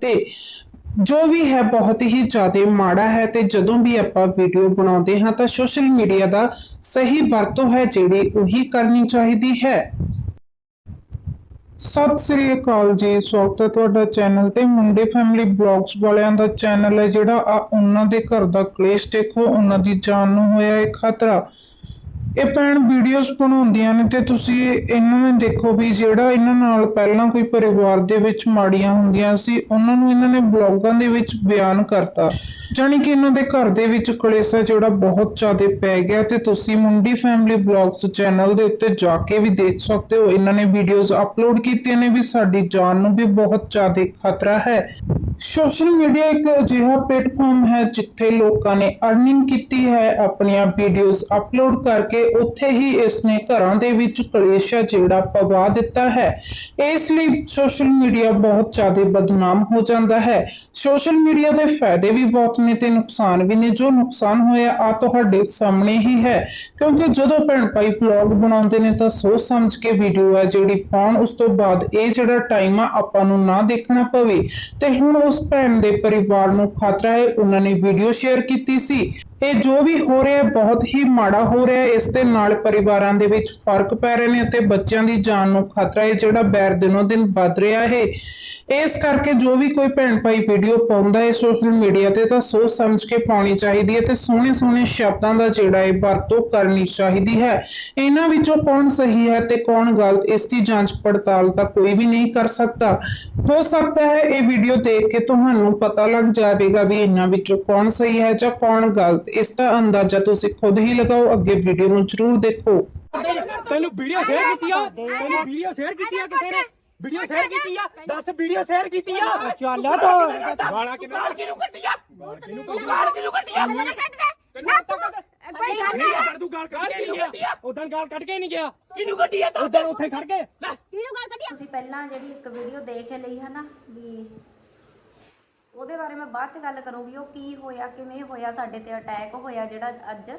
ਤੇ ਜੋ ਵੀ ਹੈ ਬਹੁਤ ਹੀ ਜ਼ਿਆਦਾ ਮਾੜਾ ਹੈ ਤੇ ਜਦੋਂ ਵੀ ਆਪਾਂ ਵੀਡੀਓ ਬਣਾਉਂਦੇ ਹਾਂ ਤਾਂ ਸੋਸ਼ਲ ਮੀਡੀਆ ਦਾ ਸਹੀ ਵਰਤੋਂ ਹੈ ਜਿਹੜੀ ਉਹੀ ਕਰਨੀ ਚਾਹੀਦੀ ਹੈ। ਸਤਿ ਸ੍ਰੀ ਅਕਾਲ ਜੀ, ਸਵਾਗਤ ਹੈ ਤੁਹਾਡਾ ਚੈਨਲ ਤੇ। ਮੁੰਡੇ ਫੈਮਿਲੀ ਬਲੌਗਸ ਵਾਲਿਆਂ ਦਾ ਚੈਨਲ ਹੈ ਜਿਹੜਾ ਆ ਉਹਨਾਂ ਦੇ ਘਰ ਦਾ ਕਲੇਸ਼ ਦੇਖੋ, ਉਹਨਾਂ ਦੀ ਜਾਨ ਨੂੰ ਹੋਇਆ ਹੈ ਖਤਰਾ। ਇਹ ਭੈਣ ਵੀਡੀਓਜ਼ ਬਣਾਉਂਦੀਆਂ ਨੇ ਤੇ ਤੁਸੀਂ ਇਹਨਾਂ ਨੇ ਦੇਖੋ ਵੀ ਜਿਹੜਾ ਇਹਨਾਂ ਨਾਲ ਪਹਿਲਾਂ ਕੋਈ ਪਰਿਵਾਰ ਦੇ ਵਿੱਚ ਮਾੜੀਆਂ ਹੁੰਦੀਆਂ ਸੀ, ਉਹਨਾਂ ਨੂੰ ਇਹਨਾਂ ਨੇ ਬਲੌਗਾਂ ਦੇ ਵਿੱਚ ਬਿਆਨ ਕਰਤਾ। ਜਾਣੀ ਕਿ ਇਹਨਾਂ ਦੇ ਘਰ ਦੇ ਵਿੱਚ ਕਲੇਸਾ ਜਿਹੜਾ ਬਹੁਤ ਜ਼ਿਆਦਾ ਪੈ ਗਿਆ ਤੇ ਤੁਸੀਂ ਮੁੰਡੀ ਫੈਮਿਲੀ ਬਲੌਗਸ ਚੈਨਲ ਦੇ ਉੱਤੇ ਜਾ ਕੇ ਵੀ ਦੇਖ ਸਕਦੇ ਹੋ। ਇਹਨਾਂ ਨੇ ਵੀਡੀਓਜ਼ ਅਪਲੋਡ ਕੀਤੀਆਂ ਨੇ ਵੀ ਸਾਡੀ ਜਾਨ ਨੂੰ ਵੀ ਬਹੁਤ ਜ਼ਿਆਦਾ ਖਤਰਾ ਹੈ। ਸੋਸ਼ਲ ਮੀਡੀਆ ਇੱਕ ਅਜਿਹਾ ਪਲੇਟਫਾਰਮ ਹੈ ਜਿੱਥੇ ਲੋਕਾਂ ਨੇ ਅਰਨਿੰਗ ਕੀਤੀ ਹੈ, ਆਪਣੀਆਂ ਵੀਡੀਓਜ਼ ਅਪਲੋਡ ਕਰਕੇ ਉੱਥੇ ਹੀ ਇਸ ਨੇ ਘਰਾਂ ਦੇ ਵਿੱਚ ਕਲੇਸ਼ ਹੈ ਜਿਹੜਾ ਪਵਾ ਦਿੱਤਾ ਹੈ। ਇਸ ਲਈ ਸੋਸ਼ਲ ਮੀਡੀਆ ਬਹੁਤ ਜ਼ਿਆਦਾ ਬਦਨਾਮ ਹੋ ਜਾਂਦਾ ਹੈ। ਸੋਸ਼ਲ ਮੀਡੀਆ ਦੇ ਫਾਇਦੇ ਵੀ ਬਹੁਤ ਨੇ ਤੇ ਨੁਕਸਾਨ ਵੀ ਨੇ। ਜੋ ਨੁਕਸਾਨ ਹੋਇਆ ਆ ਤੁਹਾਡੇ ਸਾਹਮਣੇ ਹੀ ਹੈ। ਕਿਉਂਕਿ ਜਦੋਂ ਭੈਣ ਭਾਈ ਵਲੌਗ ਬਣਾਉਂਦੇ ਨੇ ਤਾਂ ਸੋਚ ਸਮਝ ਕੇ ਵੀਡੀਓ ਹੈ ਜਿਹੜੀ ਪਾਉਣ, ਉਸ ਤੋਂ ਬਾਅਦ ਇਹ ਜਿਹੜਾ ਟਾਈਮ ਆ, ਆਪਾਂ ਨੂੰ ਨਾ ਦੇਖਣਾ ਪਵੇ। ਤੇ ਹੁਣ ਉਸ ਭੈਣ ਦੇ ਪਰਿਵਾਰ ਨੂੰ ਖਤਰਾ ਹੈ। ਉਹਨਾਂ ਨੇ ਵੀਡੀਓ ਸ਼ੇਅਰ ਕੀਤੀ ਸੀ। ਇਹ ਜੋ ਵੀ ਹੋ ਰਿਹਾ ਹੈ, ਬਹੁਤ ਹੀ ਮਾੜਾ ਹੋ ਰਿਹਾ ਹੈ। ਇਸ ਦੇ ਨਾਲ ਪਰਿਵਾਰਾਂ ਦੇ ਵਿੱਚ ਫ਼ਰਕ ਪੈ ਰਹੇ ਨੇ ਅਤੇ ਬੱਚਿਆਂ ਦੀ ਜਾਨ ਨੂੰ ਖਤਰਾ ਹੈ, ਜਿਹੜਾ ਬੈਰ ਦਿਨੋਂ ਦਿਨ ਵੱਧ ਰਿਹਾ ਹੈ। ਇਸ ਕਰਕੇ ਜੋ ਵੀ ਕੋਈ ਭੈਣ ਭਾਈ ਵੀਡੀਓ ਪਾਉਂਦਾ ਹੈ ਸੋਸ਼ਲ ਮੀਡੀਆ ਤੇ ਤਾਂ ਸੋਚ ਸਮਝ ਕੇ ਪਾਉਣੀ ਚਾਹੀਦੀ ਹੈ ਤੇ ਸੋਹਣੇ ਸੋਹਣੇ ਸ਼ਬਦਾਂ ਦਾ ਜਿਹੜਾ ਹੈ, ਵਰਤੋਂ ਕਰਨੀ ਚਾਹੀਦੀ ਹੈ। ਇਹਨਾਂ ਵਿੱਚੋਂ ਕੌਣ ਸਹੀ ਹੈ ਤੇ ਕੌਣ ਗਲਤ, ਇਸ ਦੀ ਜਾਂਚ ਪੜਤਾਲ ਤਾਂ ਕੋਈ ਵੀ ਨਹੀਂ ਕਰ ਸਕਦਾ। ਹੋ ਸਕਦਾ ਹੈ ਇਹ ਵੀਡੀਓ ਦੇਖ ਕੇ ਤੁਹਾਨੂੰ ਪਤਾ ਲੱਗ ਜਾਵੇਗਾ ਵੀ ਇਹਨਾਂ ਵਿੱਚੋਂ ਕੌਣ ਸਹੀ ਹੈ ਜਾਂ ਕੌਣ ਗਲਤ ਇਸ ਦਾ ਅੰਦਾਜ਼ਾ ਤੁਸੀਂ ਖੁਦ ਹੀ ਲਗਾਓ ਅੱਗੇ ਵੀਡੀਓ ਨੂੰ ਜ਼ਰੂਰ ਦੇਖੋ। ਤੈਨੂੰ ਵੀਡੀਓ ਸ਼ੇਅਰ ਕੀਤੀ ਆ? ਤੈਨੂੰ ਵੀਡੀਓ ਸ਼ੇਅਰ ਕੀਤੀ ਆ ਕਿਸੇ ਨੇ? ਵੀਡੀਓ ਸ਼ੇਅਰ ਕੀਤੀ ਆ? ਦੱਸ ਵੀਡੀਓ ਸ਼ੇਅਰ ਕੀਤੀ ਆ? ਚੱਲ ਤੋ। ਗਾਲਾਂ ਕਿੰਨਾ ਕਿਹਨੂੰ ਕੱਢੀ ਆ? ਕੱਢੀ ਗਾਲ ਕਿਹਨੂੰ ਕੱਢੀ ਆ? ਤੈਨੂੰ ਪਤਾ ਕੋਈ ਗੱਲ ਨਹੀਂ ਕਰ ਦੂ ਗਾਲ ਕੱਢ ਕੇ ਨਹੀਂ ਗਿਆ? ਉਦੋਂ ਗਾਲ ਕੱਢ ਕੇ ਨਹੀਂ ਗਿਆ। ਕਿਹਨੂੰ ਕੱਢੀ ਆ ਉਦੋਂ ਉੱਥੇ ਖੜ ਕੇ। ਲੈ। ਕਿਹਨੂੰ ਗੱਲ ਕੱਢੀ ਤੁਸੀਂ ਪਹਿਲਾਂ ਜਿਹੜੀ ਇੱਕ ਵੀਡੀਓ ਦੇਖ ਲਈ ਹੈ ਨਾ ਵੀ ਉਹਦੇ ਬਾਰੇ ਮੈਂ ਬਾਅਦ ਚ ਗੱਲ ਕਰੂੰਗੀ ਉਹ ਕੀ ਹੋਇਆ ਕਿਵੇਂ ਹੋਇਆ ਸਾਡੇ ਤੇ ਅਟੈਕ ਹੋਇਆ ਜਿਹੜਾ ਅੱਜ।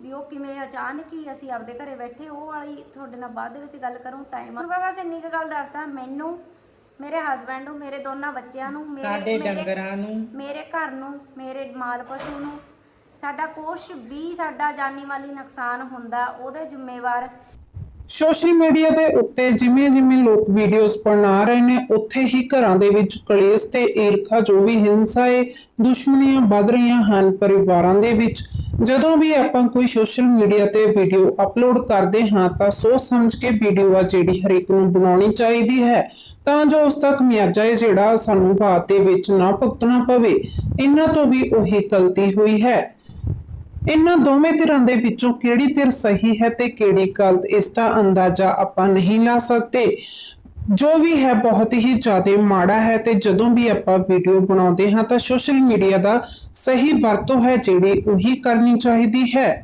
ਵੀ ਉਹ ਕਿਵੇਂ ਅਚਾਨਕ ਹੀ ਅਸੀਂ ਆਪਦੇ ਘਰੇ ਬੈਠੇ ਉਹ ਵਾਲੀ ਤੁਹਾਡੇ ਨਾਲ ਬਾਅਦ ਦੇ ਵਿੱਚ ਗੱਲ ਕਰੂੰ ਟਾਈਮ ਮੈਂ ਬਸ ਇੰਨੀ ਕੁ ਗੱਲ ਦੱਸਦਾ ਮੈਨੂੰ ਮੇਰੇ ਹਸਬੰਡ ਨੂੰ ਮੇਰੇ ਦੋਨਾਂ ਬੱਚਿਆਂ ਨੂੰ ਮੇਰੇ ਸਾਡੇ ਮੇਰੇ- ਡੰਗਰਾਂ ਨੂੰ। ਮੇਰੇ ਘਰ ਨੂੰ ਮੇਰੇ ਮਾਲ ਪਸ਼ੂ ਨੂੰ ਸਾਡਾ ਕੁਛ ਵੀ ਸਾਡਾ ਜਾਨੀ ਮਾਲੀ ਨੁਕਸਾਨ ਹੁੰਦਾ ਉਹਦੇ ਜ਼ਿੰਮੇਵਾਰ ਸੋਸ਼ਲ ਮੀਡੀਆ ਦੇ ਉੱਤੇ ਜਿਵੇਂ ਜਿਵੇਂ ਲੋਕ ਵੀਡੀਓਜ਼ ਬਣਾ ਰਹੇ ਨੇ, ਉੱਥੇ ਹੀ ਘਰਾਂ ਦੇ ਵਿੱਚ ਕਲੇਸ਼ ਤੇ ਈਰਖਾ ਜੋ ਵੀ ਹਿੰਸਾ ਹੈ ਦੁਸ਼ਮਣੀਆਂ ਵੱਧ ਰਹੀਆਂ ਹਨ ਪਰਿਵਾਰਾਂ ਦੇ ਵਿੱਚ। ਜਦੋਂ ਵੀ ਆਪਾਂ ਕੋਈ ਸੋਸ਼ਲ ਮੀਡੀਆ ਤੇ ਵੀਡੀਓ ਅਪਲੋਡ ਕਰਦੇ ਹਾਂ, ਤਾਂ ਸੋਚ ਸਮਝ ਕੇ ਵੀਡੀਓ ਆ ਜਿਹੜੀ ਹਰੇਕ ਨੂੰ ਬਣਾਉਣੀ ਚਾਹੀਦੀ ਹੈ। ਤਾਂ ਜੋ ਉਸ ਦਾ ਖਮਿਆਜਾ ਹੈ ਜਿਹੜਾ ਸਾਨੂੰ ਬਾਅਦ ਦੇ ਵਿੱਚ ਨਾ ਭੁਗਤਣਾ ਪਵੇ। ਇਹਨਾਂ ਤੋਂ ਵੀ ਉਹੀ ਗਲਤੀ ਹੋਈ ਹੈ। ਇਹਨਾਂ ਦੋਵੇਂ ਧਿਰਾਂ ਦੇ ਵਿੱਚੋਂ ਕਿਹੜੀ ਧਿਰ ਸਹੀ ਹੈ ਤੇ ਕਿਹੜੀ ਗਲਤ, ਇਸ ਦਾ ਅੰਦਾਜ਼ਾ ਆਪਾਂ ਨਹੀਂ ਲਾ ਸਕਦੇ। ਜੋ ਵੀ ਹੈ ਬਹੁਤ ਹੀ ਜ਼ਿਆਦਾ ਮਾੜਾ ਹੈ ਤੇ ਜਦੋਂ ਵੀ ਆਪਾਂ ਵੀਡੀਓ ਬਣਾਉਂਦੇ ਹਾਂ ਤਾਂ ਸੋਸ਼ਲ ਮੀਡੀਆ ਦਾ ਸਹੀ ਵਰਤੋਂ ਹੈ ਜਿਹੜੀ ਉਹੀ ਕਰਨੀ ਚਾਹੀਦੀ ਹੈ।